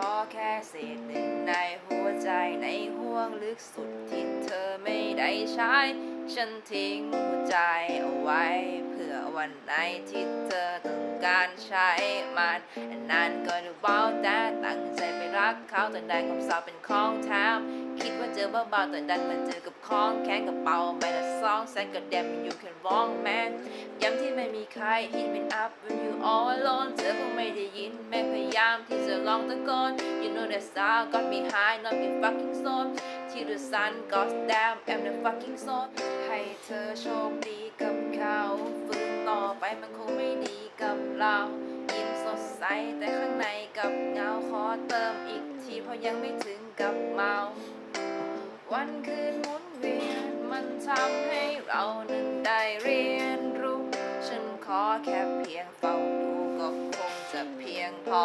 ขอแค่เศษหนึ่งในหัวใจในห่วงลึกสุดที่เธอไม่ได้ใช้ ฉันทิ้งหัวใจเอาไว้ เพื่อวันไหนที่เธอต้องการใช้มันนานเกินเบาแต่ตั้งใจไปรักเขาแต่ได้ความเศร้าเป็นของแถมคิดว่าเจอเบาๆแต่ดันมาเจอกับของแข็งกระเป๋าใบละสองแสนก็แดมอยู่แค่ร้องแม่ย้ำที่ไม่มีใคร hit me up when you all alone เธอคงามที่จะลองตะโกน you know that star got me high not me fucking soul ที่ the sun goes down I'm the fucking soul ให้เธอโชคดีกับเขาฝืนต่อไปมันคงไม่ดีกับเรายิ้มสดใสแต่ข้างในกับเงาขอเติมอีกทีเพราะยังไม่ถึงกับเมา วันคืนหมุนเวียนมันทำให้เรานั้นได้เรียนรู้ ฉันขอแค่เพียงเฝ้าดู ยงพอ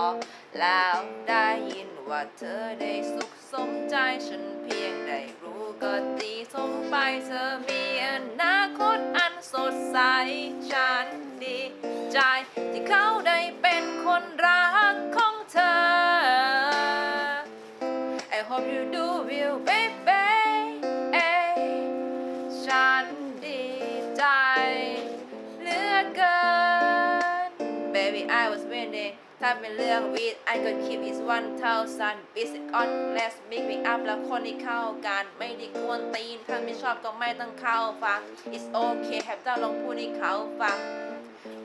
แล้วได้ยินว่าเธอได้สุขสมใจฉันเพียงได้รู้ก็ดีสมไปเธอมีอนาคตอันสดใสฉันดีใจที่เขาได้เป็นคนรักของเธอ I hope you do will baby เอ้ยฉันดีใจเหลือเกิน Baby I was winning ถ้าเป็นเรื่องวีด I could keep is one thousand bis on let's make me up แล้วคนที่เข้ากันไม่ได้กวนตีน ถ้าไม่ชอบก็ไม่ต้องเข้าฟัง it's okay แฮปเจ้าลองพูดให้เขาฟัง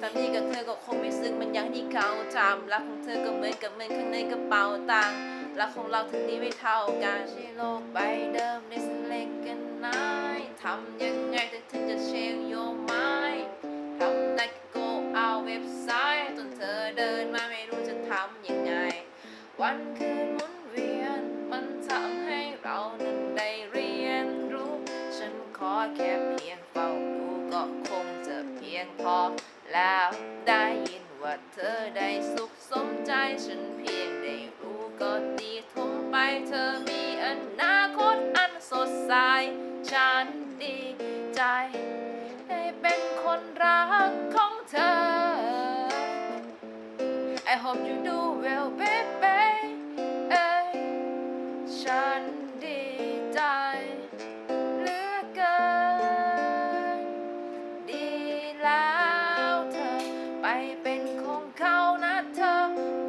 ทำที่กับเธอก็คงไม่ซึ้งมันย่างที่เขาทำรักของเธอก็เหมือนกับเงินข้างในกระเป๋าตังค์รักของเราถึงนี้ไม่เท่ากันใช่โลกใบเดิมในสเล็กกันนายทำยัง วันคืนหมุนเวียน มันทำให้เรานั้นได้เรียนรู้ ฉันขอแค่เพียงเฝ้าดูก็คงจะเพียงพอ แล้วได้ยินว่าเธอได้สุขสมใจ ฉันเพียงได้รู้ก็ดีทมไปเธอมีอนาคตอันสดใส ฉันดีใจ ได้เป็นคนรักของเธอ I hope you do well baby ฉันดีใจเหลือเกิน ดีแล้วเธอไปเป็นของเขานะเธอ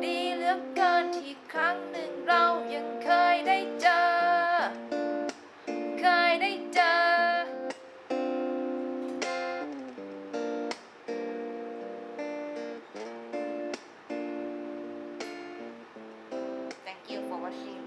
ดีเหลือเกินที่ครั้งหนึ่งเรายังเคยได้เจอ เคยได้เจอ Thank you for watching